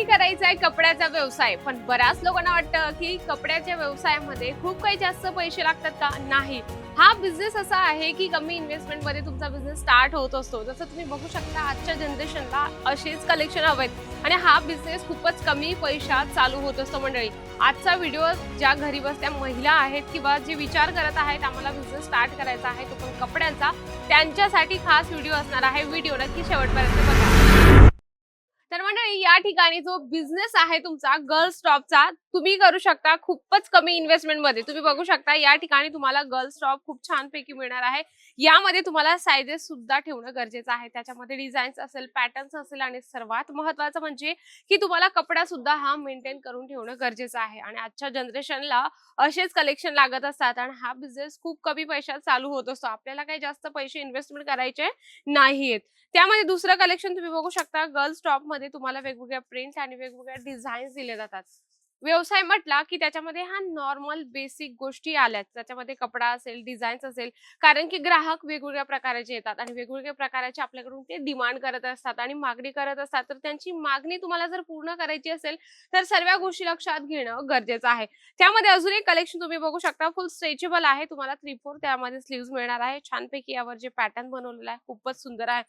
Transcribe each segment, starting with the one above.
मलाही करायचा आहे कपड्याचा व्यवसाय. पण बऱ्याच लोकांना वाटतं की कपड्याच्या व्यवसायामध्ये खूप काही जास्त पैसे लागतात का? नाही. हा बिझनेस असा आहे की कमी इन्व्हेस्टमेंटमध्ये तुमचा बिझनेस स्टार्ट होत असतो. जसं तुम्ही बघू शकता आजच्या जनरेशनला असेच कलेक्शन हवेत. आणि हा बिझनेस खूपच कमी पैशात चालू होत असतो मंडळी. आजचा व्हिडिओ ज्या घरी बसत्या महिला आहेत किंवा जे विचार करत आहेत आम्हाला बिझनेस स्टार्ट करायचा आहे तो पण कपड्यांचा. त्यांच्यासाठी खास व्हिडिओ असणार आहे. व्हिडिओ नक्की शेवटपर्यंत बघा. या ठिकाणी जो बिझनेस आहे तुमचा गर्ल्स टॉपचा तुम्ही करू शकता खूपच कमी इन्व्हेस्टमेंटमध्ये. तुम्ही बघू शकता या ठिकाणी तुम्हाला गर्ल्स टॉप खूप छान पैकी मिळणार आहे. यामध्ये तुम्हाला सायझेस सुद्धा ठेवणं गरजेचं आहे. त्याच्यामध्ये डिझाईन्स असेल पॅटर्न्स असेल आणि सर्वात महत्वाचं म्हणजे की तुम्हाला कपडा सुद्धा हा मेंटेन करून ठेवणं गरजेचं आहे. आणि आजच्या जनरेशनला असेच कलेक्शन लागत असतात आणि हा बिझनेस खूप कमी पैशात चालू होत असतो. आपल्याला काही जास्त पैसे इन्व्हेस्टमेंट करायचे नाहीयेत. त्यामध्ये दुसरं कलेक्शन तुम्ही बघू शकता गर्ल्स टॉपमध्ये तुम्हाला वेगवेगळ्या प्रिंट आणि वेगवेगळ्या डिझाईन्स दिले जातात. व्यवसाय म्हटला की त्याच्यामध्ये हा नॉर्मल बेसिक गोष्टी आल्यात. त्याच्यामध्ये कपडा असेल डिझाईन्स असेल कारण की ग्राहक वेगवेगळ्या प्रकाराचे येतात आणि वेगवेगळ्या प्रकाराचे आपल्याकडून ते डिमांड करत असतात आणि मागणी करत असतात. तर त्यांची मागणी तुम्हाला जर पूर्ण करायची असेल तर सर्व गोष्टी लक्षात घेणं गरजेचं आहे. त्यामध्ये अजून एक कलेक्शन तुम्ही बघू शकता. फुल स्ट्रेचेबल आहे. तुम्हाला थ्री फोर त्यामध्ये स्लीव्ह मिळणार आहे. छानपैकी यावर जे पॅटर्न बनवलेलं आहे खूपच सुंदर आहे.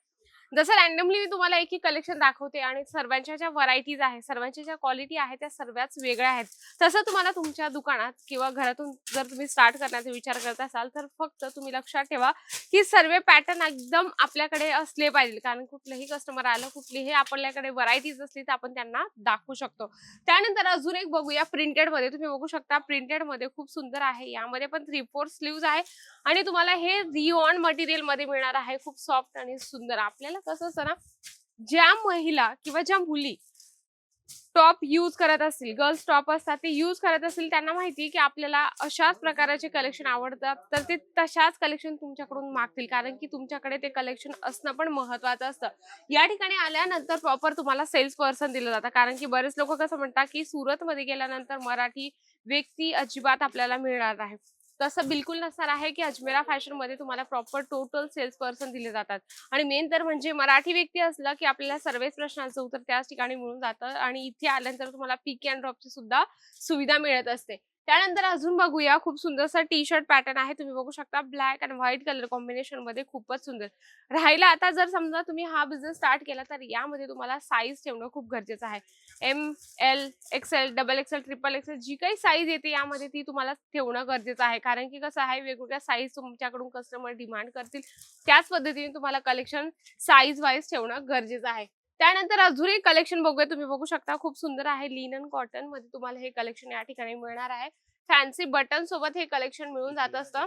जसं रॅन्डमली मी तुम्हाला एक कलेक्शन दाखवते आणि सर्वांच्या ज्या व्हरायटीज आहे सर्वांच्या ज्या क्वालिटी आहे त्या सर्वच वेगळ्या आहेत. तसं तुम्हाला तुमच्या दुकानात किंवा घरातून जर तुम्ही स्टार्ट करण्याचा विचार करत असाल तर फक्त तुम्ही लक्षात ठेवा की सर्व पॅटर्न एकदम आपल्याकडे असले पाहिजे. कारण कुठलंही कस्टमर आलं कुठलीही आपल्याकडे व्हरायटीज असली तर आपण त्यांना दाखवू शकतो. त्यानंतर अजून एक बघूया प्रिंटेडमध्ये. तुम्ही बघू शकता प्रिंटेडमध्ये खूप सुंदर आहे. यामध्ये पण थ्री फोर स्लीव्ह आहे. आणि तुम्हाला हे रिओन मटेरियलमध्ये मिळणार आहे. खूप सॉफ्ट आणि सुंदर. आपल्याला कसं असतं ना ज्या महिला किंवा ज्या मुली टॉप यूज करत असतील गर्ल्स टॉप असतात ते यूज करत असतील त्यांना माहिती की आपल्याला अशाच प्रकारचे कलेक्शन आवडतात तर ते तशाच कलेक्शन तुमच्याकडून मागतील कारण की तुमच्याकडे ते कलेक्शन असणं पण महत्वाचं असतं. या ठिकाणी आल्यानंतर प्रॉपर तुम्हाला सेल्स पर्सन दिलं जातं कारण की बरेच लोक कसं म्हणतात की सुरत मध्ये गेल्यानंतर मराठी व्यक्ती अजिबात आपल्याला मिळणार आहे तसं बिलकुल नसणार आहे की अजमेरा फॅशनमध्ये तुम्हाला प्रॉपर टोटल सेल्स पर्सन दिले जातात. आणि मेन तर म्हणजे मराठी व्यक्ती असलं की आपल्याला सर्वच प्रश्नांचं उत्तर त्याच ठिकाणी मिळून जातं आणि इथे आल्यानंतर तुम्हाला पिक अँड ड्रॉपची सुद्धा सुविधा मिळत असते. त्यानंतर अजून बघूया खूप सुंदरसा टी शर्ट पॅटर्न आहे. तुम्ही बघू शकता ब्लॅक अँड व्हाईट कलर कॉम्बिनेशनमध्ये खूपच सुंदर. राहिला आता जर समजा तुम्ही हा बिझनेस स्टार्ट केला तर यामध्ये तुम्हाला साईज ठेवणं खूप गरजेचं आहे. M L XL double XL triple XL जी काही साईज येते यामध्ये ती तुम्हाला ठेवणं गरजेचं आहे. कारण की कसं आहे वेगवेगळ्या साईज तुमच्याकडून कस्टमर डिमांड करतील त्याच पद्धतीने तुम्हाला कलेक्शन साईज वाईज ठेवणं गरजेचं आहे. त्यानंतर अजून एक कलेक्शन बघूया. तुम्ही बघू शकता खूप सुंदर आहे लिनन कॉटनमध्ये तुम्हाला हे कलेक्शन या ठिकाणी मिळणार आहे. फॅन्सी बटन सोबत हे कलेक्शन मिळून जात असतं.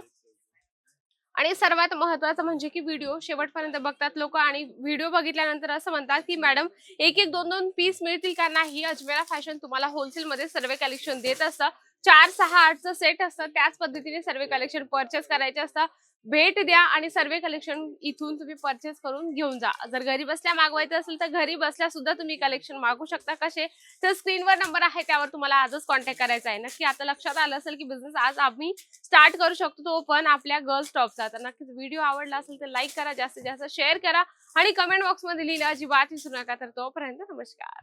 आणि सर्वात महत्वाचं म्हणजे की व्हिडिओ शेवटपर्यंत बघतात लोक. आणि व्हिडिओ बघितल्यानंतर असं म्हणतात की मॅडम एक एक दोन दोन पीस मिळतील का नाही? अजमेरा फॅशन तुम्हाला होलसेल मध्ये सर्व कलेक्शन देत असतं. चार सहा आठचं सेट असतं. त्याच पद्धतीने सर्व कलेक्शन परचेस करायचे असतं. भेट द्या आणि सर्व कलेक्शन इथून तुम्ही परचेस करून घेऊन जा. जर घरी बसल्या मागवायचं असेल तर घरी बसल्या सुद्धा तुम्ही कलेक्शन मागू शकता. कसे? तर स्क्रीनवर नंबर आहे त्यावर तुम्हाला आजच कॉन्टॅक्ट करायचा आहे. नक्की आता लक्षात आलं असेल की बिझनेस आज आम्ही स्टार्ट करू शकतो तो पण आपल्या गर्ल्स टॉपचा तर नक्कीच व्हिडिओ आवडला असेल तर लाईक करा जास्तीत जास्त शेअर करा आणि कमेंट बॉक्समध्ये लिहिलं अजिबात विसरू नका. तर तोपर्यंत नमस्कार.